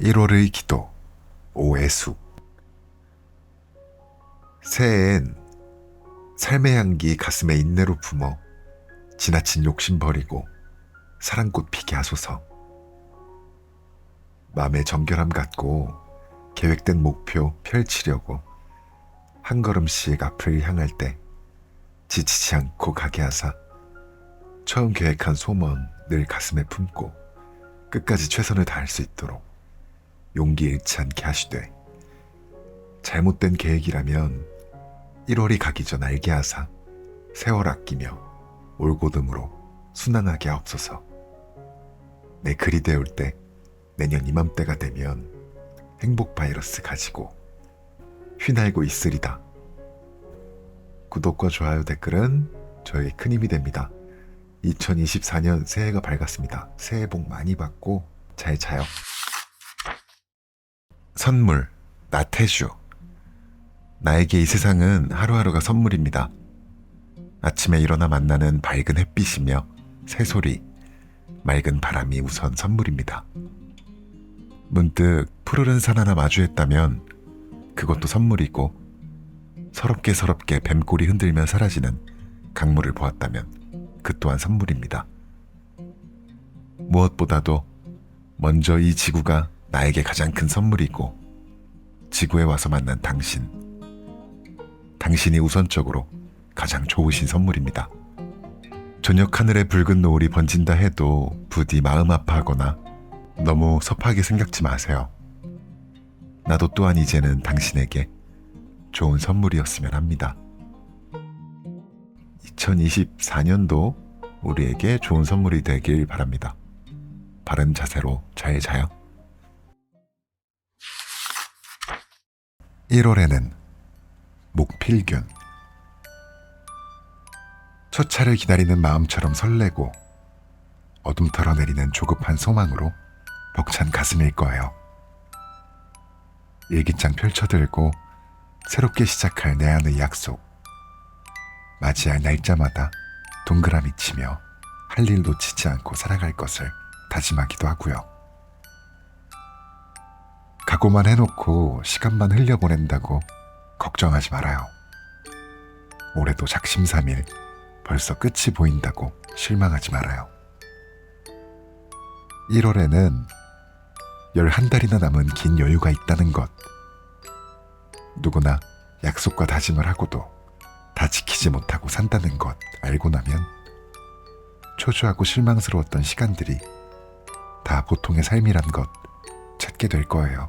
1월의 기도 오애수. 새해엔 삶의 향기 가슴에 인내로 품어 지나친 욕심 버리고 사랑꽃 피게 하소서. 마음의 정결함 갖고 계획된 목표 펼치려고 한 걸음씩 앞을 향할 때 지치지 않고 가게 하사 처음 계획한 소원 늘 가슴에 품고 끝까지 최선을 다할 수 있도록 용기 잃지 않게 하시되 잘못된 계획이라면 1월이 가기 전 알게 하사 세월 아끼며 올고듬으로 순항하게 하옵소서. 내 글이 되올 때 내년 이맘때가 되면 행복 바이러스 가지고 휘날고 있으리다. 구독과 좋아요 댓글은 저에게 큰 힘이 됩니다. 2024년 새해가 밝았습니다. 새해 복 많이 받고 잘 자요 선물, 나태주. 나에게 이 세상은 하루하루가 선물입니다. 아침에 일어나 만나는 밝은 햇빛이며 새소리, 맑은 바람이 우선 선물입니다. 문득 푸르른 산 하나 마주했다면 그것도 선물이고 서럽게 서럽게 뱀꼬리 흔들며 사라지는 강물을 보았다면 그 또한 선물입니다. 무엇보다도 먼저 이 지구가 나에게 가장 큰 선물이고 지구에 와서 만난 당신 당신이 우선적으로 가장 좋으신 선물입니다. 저녁 하늘에 붉은 노을이 번진다 해도 부디 마음 아파하거나 너무 섭하게 생각지 마세요. 나도 또한 이제는 당신에게 좋은 선물이었으면 합니다. 2024년도 우리에게 좋은 선물이 되길 바랍니다. 바른 자세로 잘 자요. 1월에는 목필균 첫 차를 기다리는 마음처럼 설레고 어둠 털어 내리는 조급한 소망으로 벅찬 가슴일 거예요. 일기장 펼쳐들고 새롭게 시작할 내 안의 약속 맞이할 날짜마다 동그라미 치며 할 일 놓치지 않고 살아갈 것을 다짐하기도 하고요. 각오만 해놓고 시간만 흘려보낸다고 걱정하지 말아요. 올해도 작심삼일 벌써 끝이 보인다고 실망하지 말아요. 1월에는 11달이나 남은 긴 여유가 있다는 것. 누구나 약속과 다짐을 하고도 다 지키지 못하고 산다는 것 알고 나면 초조하고 실망스러웠던 시간들이 다 보통의 삶이란 것 찾게 될 거예요.